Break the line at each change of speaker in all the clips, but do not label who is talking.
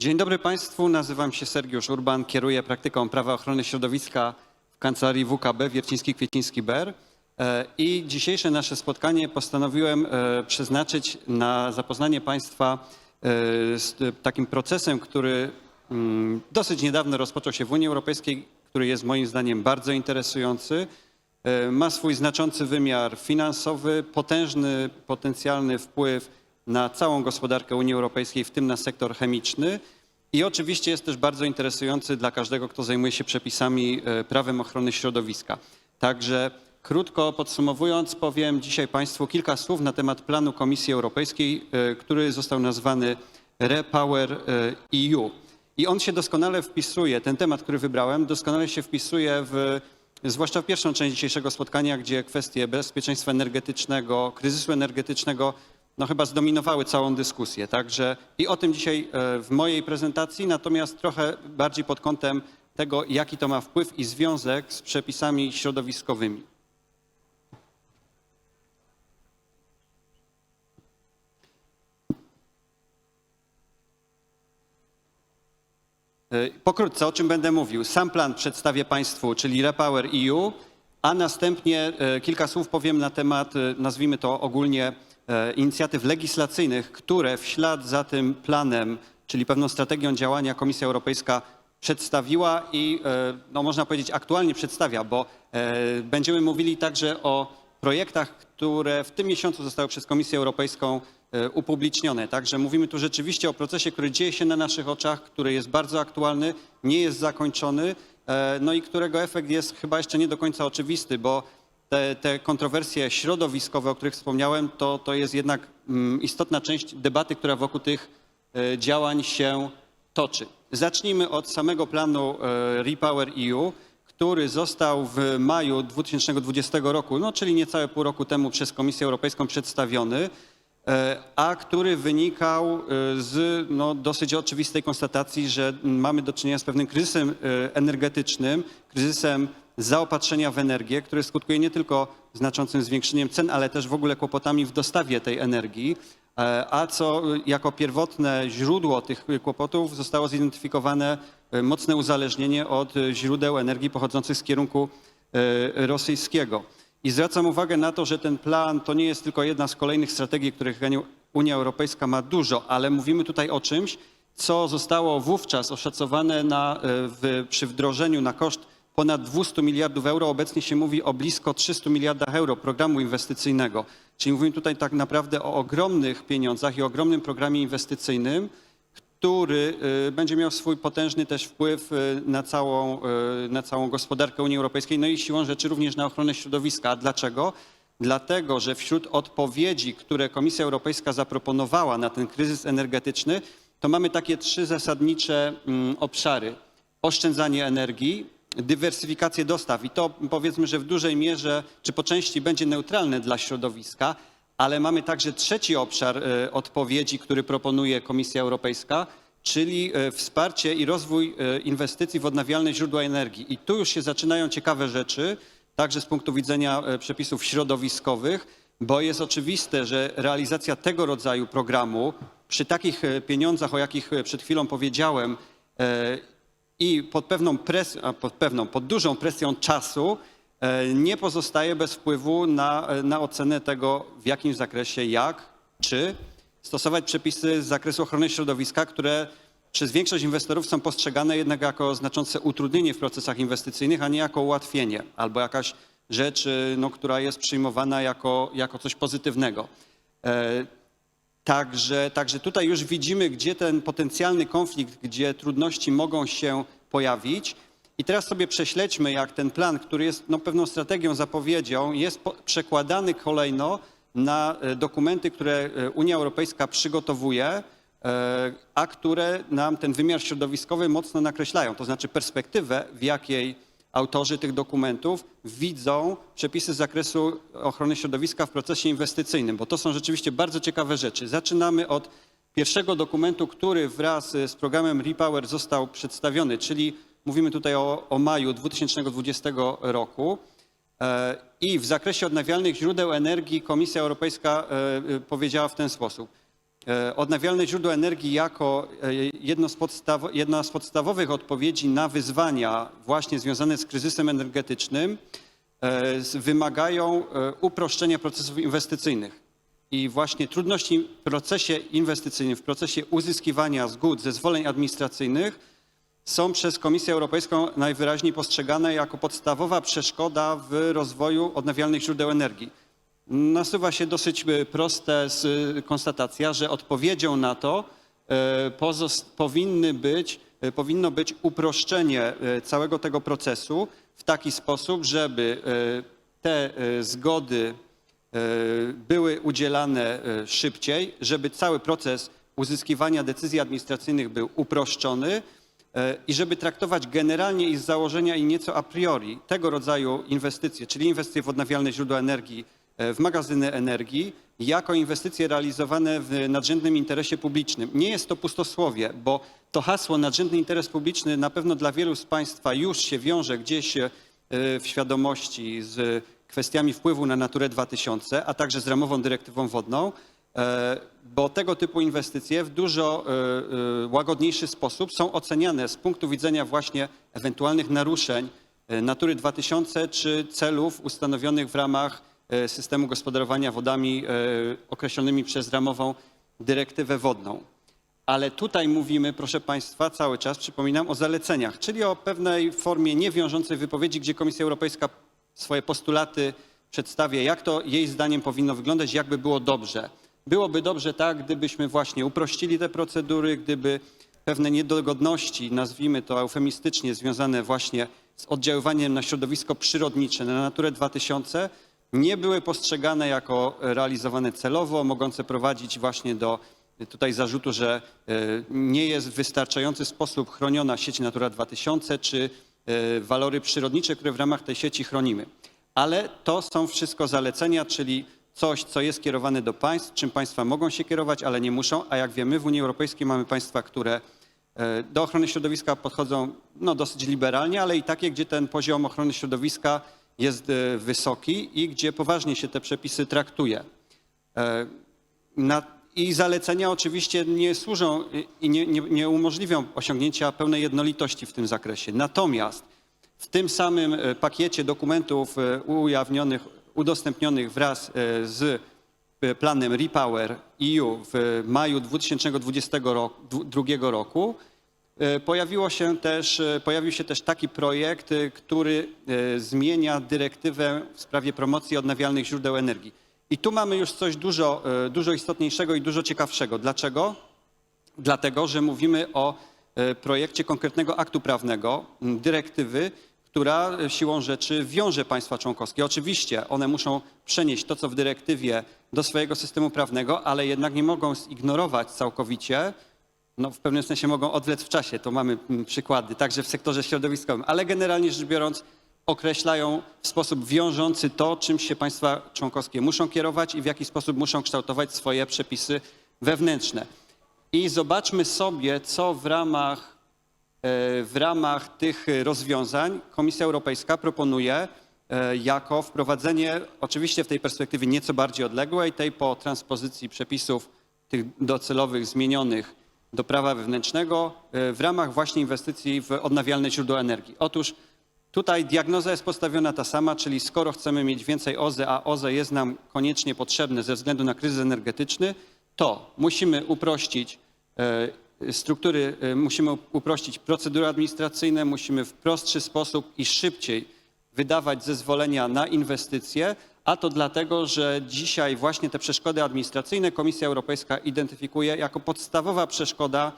Dzień dobry Państwu, nazywam się Sergiusz Urban, kieruję praktyką prawa ochrony środowiska w kancelarii WKB Wierciński Kwieciński BER E, i dzisiejsze nasze spotkanie postanowiłem e, przeznaczyć na zapoznanie Państwa e, z takim procesem, który mm, dosyć niedawno rozpoczął się w Unii Europejskiej, który jest moim zdaniem bardzo interesujący. Ma swój znaczący wymiar finansowy, potężny potencjalny wpływ na całą gospodarkę Unii Europejskiej, w tym na sektor chemiczny. I oczywiście jest też bardzo interesujący dla każdego, kto zajmuje się przepisami e, prawem ochrony środowiska. Także krótko podsumowując, powiem dzisiaj Państwu kilka słów na temat planu Komisji Europejskiej, e, który został nazwany Repower e, EU. I on się doskonale wpisuje, ten temat, który wybrałem, doskonale się wpisuje w zwłaszcza w pierwszą część dzisiejszego spotkania, gdzie kwestie bezpieczeństwa energetycznego, kryzysu energetycznego, no chyba zdominowały całą dyskusję. Także i o tym dzisiaj e, w mojej prezentacji, natomiast trochę bardziej pod kątem tego, jaki to ma wpływ i związek z przepisami środowiskowymi. E, Pokrótce, o czym będę mówił. Sam plan przedstawię Państwu, czyli Repower EU, a następnie e, kilka słów powiem na temat, nazwijmy to ogólnie, inicjatyw legislacyjnych, które w ślad za tym planem, czyli pewną strategią działania Komisja Europejska przedstawiła i, e, no można powiedzieć, aktualnie przedstawia, bo e, będziemy mówili także o projektach, które w tym miesiącu zostały przez Komisję Europejską e, upublicznione. Także mówimy tu rzeczywiście o procesie, który dzieje się na naszych oczach, który jest bardzo aktualny, nie jest zakończony, e, no i którego efekt jest chyba jeszcze nie do końca oczywisty, bo te, te kontrowersje środowiskowe, o których wspomniałem, to, to jest jednak mm, istotna część debaty, która wokół tych e, działań się toczy. Zacznijmy od samego planu e, Repower EU, który został w maju 2020 roku, no czyli niecałe pół roku temu przez Komisję Europejską przedstawiony, e, a który wynikał z no, dosyć oczywistej konstatacji, że mamy do czynienia z pewnym kryzysem energetycznym, kryzysem zaopatrzenia w energię, który skutkuje nie tylko znaczącym zwiększeniem cen, ale też w ogóle kłopotami w dostawie tej energii, e, a co jako pierwotne źródło tych kłopotów zostało zidentyfikowane e, mocne uzależnienie od źródeł energii pochodzących z kierunku e, rosyjskiego. I zwracam uwagę na to, że ten plan to nie jest tylko jedna z kolejnych strategii, których Unia Europejska ma dużo, ale mówimy tutaj o czymś, co zostało wówczas oszacowane na, e, w, przy wdrożeniu na koszt ponad 200 miliardów euro. Obecnie się mówi o blisko 300 miliardach euro programu inwestycyjnego. Czyli mówimy tutaj tak naprawdę o ogromnych pieniądzach i ogromnym programie inwestycyjnym, który y, będzie miał swój potężny też wpływ y, na całą, y, na całą gospodarkę Unii Europejskiej, no i siłą rzeczy również na ochronę środowiska. A dlaczego? Dlatego, że wśród odpowiedzi, które Komisja Europejska zaproponowała na ten kryzys energetyczny, to mamy takie trzy zasadnicze mm, obszary. Oszczędzanie energii, dywersyfikację dostaw i to powiedzmy, że w dużej mierze czy po części będzie neutralne dla środowiska, ale mamy także trzeci obszar e, odpowiedzi, który proponuje Komisja Europejska, czyli e, wsparcie i rozwój e, inwestycji w odnawialne źródła energii. I tu już się zaczynają ciekawe rzeczy, także z punktu widzenia przepisów środowiskowych, bo jest oczywiste, że realizacja tego rodzaju programu przy takich pieniądzach, o jakich przed chwilą powiedziałem, i pod pewną presją, a pod pewną, pod dużą presją czasu e, nie pozostaje bez wpływu na, e, na ocenę tego, w jakim zakresie, jak, czy stosować przepisy z zakresu ochrony środowiska, które przez większość inwestorów są postrzegane jednak jako znaczące utrudnienie w procesach inwestycyjnych, a nie jako ułatwienie albo jakaś rzecz, e, no, która jest przyjmowana jako, jako coś pozytywnego. Także, także tutaj już widzimy, gdzie ten potencjalny konflikt, gdzie trudności mogą się pojawić. I teraz sobie prześledźmy, jak ten plan, który jest no, pewną strategią, zapowiedzią, jest przekładany kolejno na e, dokumenty, które e, Unia Europejska przygotowuje, e, a które nam ten wymiar środowiskowy mocno nakreślają. To znaczy perspektywę, w jakiej autorzy tych dokumentów widzą przepisy z zakresu ochrony środowiska w procesie inwestycyjnym, bo to są rzeczywiście bardzo ciekawe rzeczy. Zaczynamy od pierwszego dokumentu, który wraz z programem Repower został przedstawiony, czyli mówimy tutaj o, o maju 2020 roku. E, I w zakresie odnawialnych źródeł energii Komisja Europejska e, e, powiedziała w ten sposób. E, odnawialne źródła energii jako e, z podstaw, jedna z podstawowych odpowiedzi na wyzwania właśnie związane z kryzysem energetycznym e, wymagają uproszczenia procesów inwestycyjnych. I właśnie trudności w procesie inwestycyjnym, w procesie uzyskiwania zgód, zezwoleń administracyjnych są przez Komisję Europejską najwyraźniej postrzegane jako podstawowa przeszkoda w rozwoju odnawialnych źródeł energii. Nasuwa się dosyć e, prosta konstatacja, że odpowiedzią na to e, powinny być, e, powinno być uproszczenie e, całego tego procesu w taki sposób, żeby e, te e, zgody e, były udzielane e, szybciej, żeby cały proces uzyskiwania decyzji administracyjnych był uproszczony e, i żeby traktować generalnie i z założenia i nieco a priori tego rodzaju inwestycje, czyli inwestycje w odnawialne źródła energii, e, w magazyny energii, jako inwestycje realizowane w nadrzędnym interesie publicznym. Nie jest to pustosłowie, bo to hasło nadrzędny interes publiczny na pewno dla wielu z Państwa już się wiąże gdzieś e, w świadomości z kwestiami wpływu na Naturę 2000, a także z ramową dyrektywą wodną, e, bo tego typu inwestycje w dużo e, e, łagodniejszy sposób są oceniane z punktu widzenia właśnie ewentualnych naruszeń e, Natury 2000 czy celów ustanowionych w ramach e, systemu gospodarowania wodami e, określonymi przez ramową dyrektywę wodną. Ale tutaj mówimy, proszę Państwa, cały czas przypominam o zaleceniach, czyli o pewnej formie niewiążącej wypowiedzi, gdzie Komisja Europejska swoje postulaty przedstawia, jak to jej zdaniem powinno wyglądać, jakby było dobrze. Byłoby dobrze tak, gdybyśmy właśnie uprościli te procedury, gdyby pewne niedogodności, nazwijmy to eufemistycznie, związane właśnie z oddziaływaniem na środowisko przyrodnicze, na Naturę 2000, nie były postrzegane jako realizowane celowo, mogące prowadzić właśnie do tutaj zarzutu, że e, nie jest w wystarczający sposób chroniona sieć Natura 2000 czy e, walory przyrodnicze, które w ramach tej sieci chronimy. Ale to są wszystko zalecenia, czyli coś, co jest kierowane do państw, czym państwa mogą się kierować, ale nie muszą, a jak wiemy w Unii Europejskiej mamy państwa, które e, do ochrony środowiska podchodzą no, dosyć liberalnie, ale i takie, gdzie ten poziom ochrony środowiska jest e, wysoki i gdzie poważnie się te przepisy traktuje. E, I zalecenia oczywiście nie służą i- i nie, nie, nie umożliwią osiągnięcia pełnej jednolitości w tym zakresie. Natomiast w tym samym e, pakiecie dokumentów e, ujawnionych, udostępnionych wraz e, z e, planem Repower EU w maju 2022 roku e, pojawiło się też, e, pojawił się też taki projekt, e, który e, zmienia dyrektywę w sprawie promocji odnawialnych źródeł energii. I tu mamy już coś dużo, e, dużo istotniejszego i dużo ciekawszego. Dlaczego? Dlatego, że mówimy o e, projekcie konkretnego aktu prawnego, dyrektywy, która e, siłą rzeczy wiąże państwa członkowskie. Oczywiście one muszą przenieść to, co w dyrektywie do swojego systemu prawnego, ale jednak nie mogą zignorować całkowicie, no w pewnym sensie mogą odwlec w czasie, to mamy mm, przykłady, także w sektorze środowiskowym, ale generalnie rzecz biorąc określają w sposób wiążący to, czym się państwa członkowskie muszą kierować i w jaki sposób muszą kształtować swoje przepisy wewnętrzne. I zobaczmy sobie, co w ramach, e, w ramach tych rozwiązań Komisja Europejska proponuje e, jako wprowadzenie, oczywiście w tej perspektywie nieco bardziej odległej, tej po transpozycji przepisów tych docelowych zmienionych do prawa wewnętrznego e, w ramach właśnie inwestycji w odnawialne źródła energii. Otóż Tutaj diagnoza jest postawiona ta sama, czyli skoro chcemy mieć więcej OZE, a OZE jest nam koniecznie potrzebne ze względu na kryzys energetyczny, to musimy uprościć e, struktury, e, musimy uprościć procedury administracyjne, musimy w prostszy sposób i szybciej wydawać zezwolenia na inwestycje, a to dlatego, że dzisiaj właśnie te przeszkody administracyjne Komisja Europejska identyfikuje jako podstawowa przeszkoda e,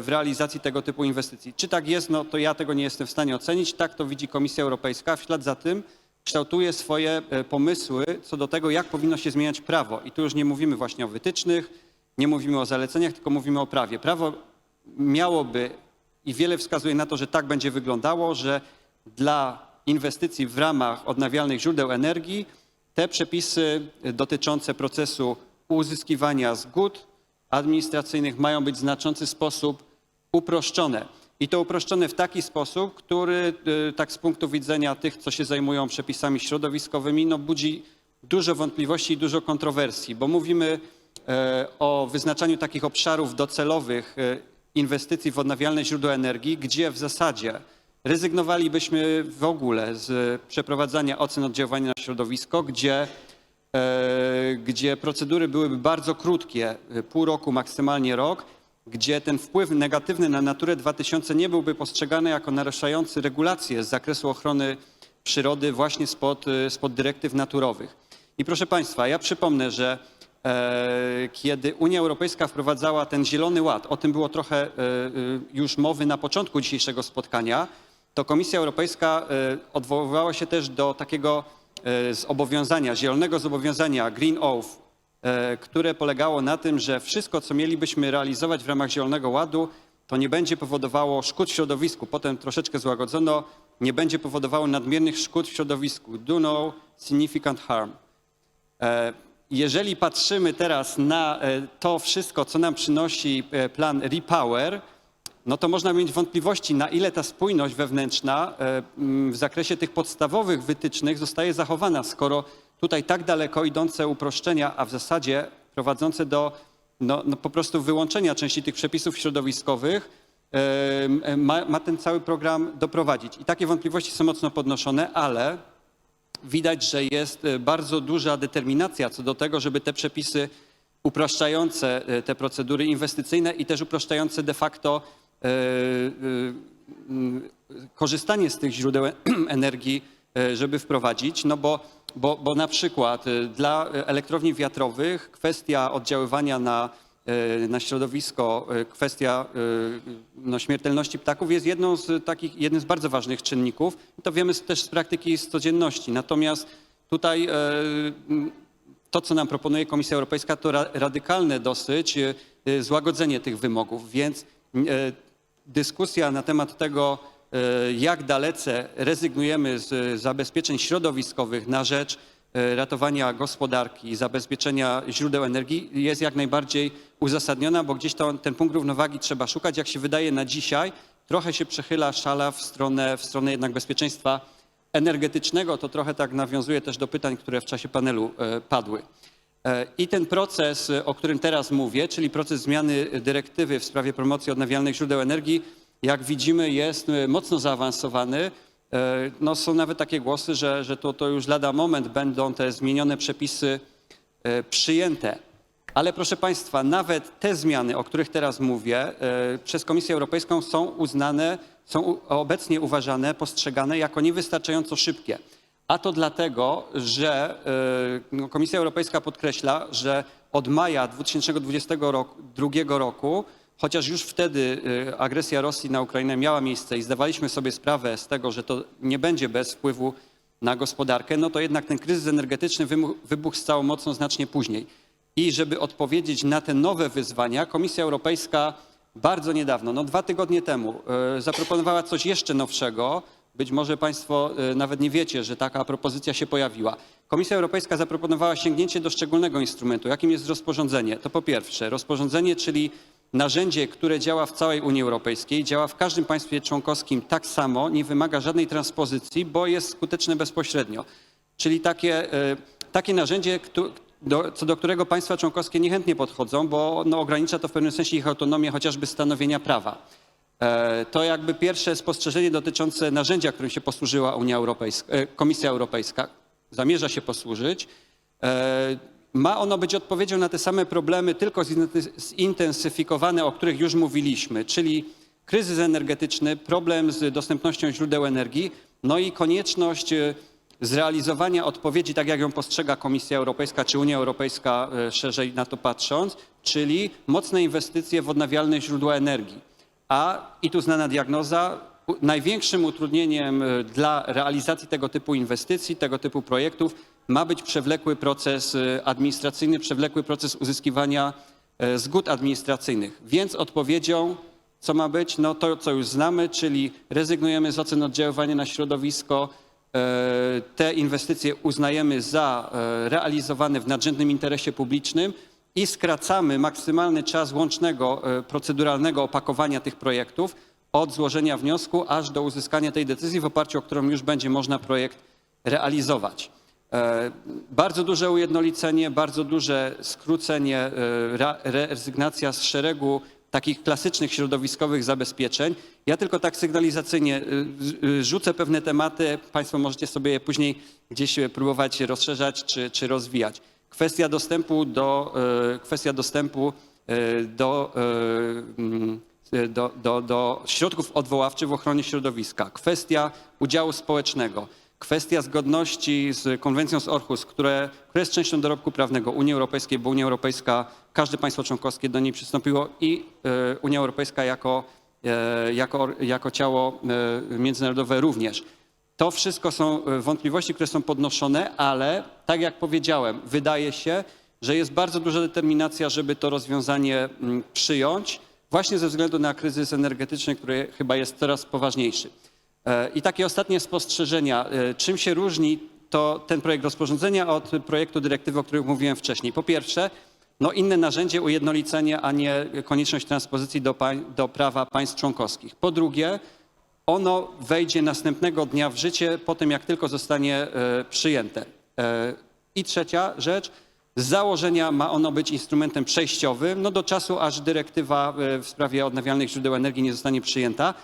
w realizacji tego typu inwestycji. Czy tak jest, no to ja tego nie jestem w stanie ocenić. Tak to widzi Komisja Europejska. W ślad za tym kształtuje swoje e, pomysły co do tego, jak powinno się zmieniać prawo. I tu już nie mówimy właśnie o wytycznych, nie mówimy o zaleceniach, tylko mówimy o prawie. Prawo miałoby i wiele wskazuje na to, że tak będzie wyglądało, że dla inwestycji w ramach odnawialnych źródeł energii te przepisy dotyczące procesu uzyskiwania zgód administracyjnych mają być w znaczący sposób uproszczone. I to uproszczone w taki sposób, który y, tak z punktu widzenia tych, co się zajmują przepisami środowiskowymi, no budzi dużo wątpliwości i dużo kontrowersji, bo mówimy e, o wyznaczaniu takich obszarów docelowych e, inwestycji w odnawialne źródła energii, gdzie w zasadzie rezygnowalibyśmy w ogóle z przeprowadzania ocen oddziaływania na środowisko, gdzie, e, gdzie procedury byłyby bardzo krótkie, pół roku, maksymalnie rok, gdzie ten wpływ negatywny na Naturę 2000 nie byłby postrzegany jako naruszający regulacje z zakresu ochrony przyrody właśnie spod, e, spod dyrektyw naturowych. I proszę Państwa, ja przypomnę, że e, kiedy Unia Europejska wprowadzała ten Zielony Ład, o tym było trochę już mowy na początku dzisiejszego spotkania, to Komisja Europejska e, odwoływała się też do takiego e, zobowiązania, zielonego zobowiązania Green Oath, e, które polegało na tym, że wszystko, co mielibyśmy realizować w ramach Zielonego Ładu, to nie będzie powodowało szkód w środowisku. Potem troszeczkę złagodzono, nie będzie powodowało nadmiernych szkód w środowisku. Do no significant harm. Jeżeli patrzymy teraz na to wszystko, co nam przynosi plan Repower, no to można mieć wątpliwości, na ile ta spójność wewnętrzna e, m, w zakresie tych podstawowych wytycznych zostaje zachowana, skoro tutaj tak daleko idące uproszczenia, a w zasadzie prowadzące do no, no po prostu wyłączenia części tych przepisów środowiskowych, e, m, ma, ma ten cały program doprowadzić. I takie wątpliwości są mocno podnoszone, ale widać, że jest e, bardzo duża determinacja co do tego, żeby te przepisy upraszczające e, te procedury inwestycyjne i też upraszczające de facto e, e, korzystanie z tych źródeł energii, e, żeby wprowadzić, no bo, bo, bo na przykład e, dla elektrowni wiatrowych kwestia oddziaływania na, e, na środowisko, e, kwestia e, no, śmiertelności ptaków jest jedną z takich, jednym z bardzo ważnych czynników. To wiemy też z praktyki z codzienności. Natomiast tutaj e, m, to, co nam proponuje Komisja Europejska, to ra- radykalne dosyć e, e, złagodzenie tych wymogów, więc e, dyskusja na temat tego, e, jak dalece rezygnujemy z zabezpieczeń środowiskowych na rzecz e, ratowania gospodarki, zabezpieczenia źródeł energii jest jak najbardziej uzasadniona, bo gdzieś to, ten punkt równowagi trzeba szukać. Jak się wydaje na dzisiaj, trochę się przechyla szala w stronę, w stronę jednak bezpieczeństwa energetycznego. To trochę tak nawiązuje też do pytań, które w czasie panelu e, padły. E, I ten proces, e, o którym teraz mówię, czyli proces zmiany dyrektywy w sprawie promocji odnawialnych źródeł energii, jak widzimy, jest e, mocno zaawansowany. No, są nawet takie głosy, że, że to, to już lada moment będą te zmienione przepisy przyjęte. Ale proszę Państwa, nawet te zmiany, o których teraz mówię, przez Komisję Europejską są uznane, są obecnie uważane, postrzegane jako niewystarczająco szybkie. A to dlatego, że e, no, Komisja Europejska podkreśla, że od maja 2022 roku, chociaż już wtedy e, agresja Rosji na Ukrainę miała miejsce i zdawaliśmy sobie sprawę z tego, że to nie będzie bez wpływu na gospodarkę, no to jednak ten kryzys energetyczny wybuchł z całą mocą znacznie później. I żeby odpowiedzieć na te nowe wyzwania, Komisja Europejska bardzo niedawno, no dwa tygodnie temu, e, zaproponowała coś jeszcze nowszego. Być może Państwo e, nawet nie wiecie, że taka propozycja się pojawiła. Komisja Europejska zaproponowała sięgnięcie do szczególnego instrumentu, jakim jest rozporządzenie. To po pierwsze, rozporządzenie, czyli narzędzie, które działa w całej Unii Europejskiej, działa w każdym państwie członkowskim tak samo, nie wymaga żadnej transpozycji, bo jest skuteczne bezpośrednio. Czyli takie, e, takie narzędzie, co do którego państwa członkowskie niechętnie podchodzą, bo no, ogranicza to w pewnym sensie ich autonomię chociażby stanowienia prawa. E, To jakby pierwsze spostrzeżenie dotyczące narzędzia, którym się posłużyła Unia Europejska, e, Komisja Europejska, zamierza się posłużyć. E, Ma ono być odpowiedzią na te same problemy, tylko zintensy- zintensyfikowane, o których już mówiliśmy, czyli kryzys energetyczny, problem z dostępnością źródeł energii, no i konieczność zrealizowania odpowiedzi, tak jak ją postrzega Komisja Europejska czy Unia Europejska szerzej na to patrząc, czyli mocne inwestycje w odnawialne źródła energii. A i tu znana diagnoza, największym utrudnieniem e, dla realizacji tego typu inwestycji, tego typu projektów ma być przewlekły proces e, administracyjny, przewlekły proces uzyskiwania e, zgód administracyjnych. Więc odpowiedzią, co ma być? No to, co już znamy, czyli rezygnujemy z ocen oddziaływania na środowisko, te inwestycje uznajemy za realizowane w nadrzędnym interesie publicznym i skracamy maksymalny czas łącznego e, proceduralnego opakowania tych projektów od złożenia wniosku aż do uzyskania tej decyzji, w oparciu o którą już będzie można projekt realizować. E, Bardzo duże ujednolicenie, bardzo duże skrócenie, e, rezygnacja z szeregu takich klasycznych środowiskowych zabezpieczeń. Ja tylko tak sygnalizacyjnie rzucę pewne tematy, Państwo możecie sobie je później gdzieś próbować rozszerzać czy, czy rozwijać. Kwestia dostępu do, e, kwestia dostępu e, do, e, mm, do, do, do środków odwoławczych w ochronie środowiska, kwestia udziału społecznego, kwestia zgodności z konwencją z Orhus, które, która jest częścią dorobku prawnego Unii Europejskiej, bo Unia Europejska, każde państwo członkowskie do niej przystąpiło i Unia Europejska jako, jako, jako ciało międzynarodowe również. To wszystko są e, wątpliwości, które są podnoszone, ale tak jak powiedziałem, wydaje się, że jest bardzo duża determinacja, żeby to rozwiązanie mm, przyjąć, właśnie ze względu na kryzys energetyczny, który chyba jest coraz poważniejszy. E, I takie ostatnie spostrzeżenia. E, Czym się różni to ten projekt rozporządzenia od projektu dyrektywy, o którym mówiłem wcześniej? Po pierwsze, no inne narzędzie, ujednolicenie, a nie konieczność transpozycji do, do prawa państw członkowskich. Po drugie, ono wejdzie następnego dnia w życie po tym, jak tylko zostanie e, przyjęte. E, I trzecia rzecz, z założenia ma ono być instrumentem przejściowym, no do czasu, aż dyrektywa e, w sprawie odnawialnych źródeł energii nie zostanie przyjęta.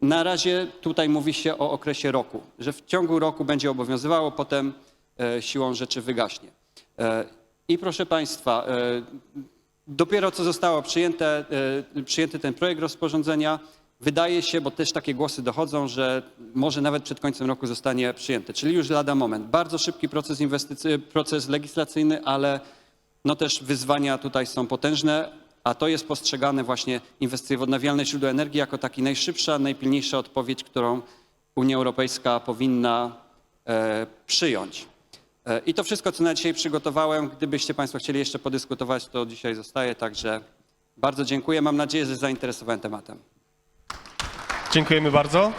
Na razie tutaj mówi się o okresie roku, że w ciągu roku będzie obowiązywało, potem siłą rzeczy wygaśnie. I proszę Państwa, dopiero co zostało przyjęte, przyjęty ten projekt rozporządzenia, wydaje się, bo też takie głosy dochodzą, że może nawet przed końcem roku zostanie przyjęty, czyli już lada moment. Bardzo szybki proces, inwestycy, proces legislacyjny, ale no też wyzwania tutaj są potężne, a to jest postrzegane właśnie inwestycje w odnawialne źródła energii jako taki najszybsza, najpilniejsza odpowiedź, którą Unia Europejska powinna e, przyjąć. E, I to wszystko, co na dzisiaj przygotowałem, gdybyście Państwo chcieli jeszcze podyskutować, to dzisiaj zostaje, także bardzo dziękuję. Mam nadzieję, że zainteresowałem tematem.
Dziękujemy bardzo.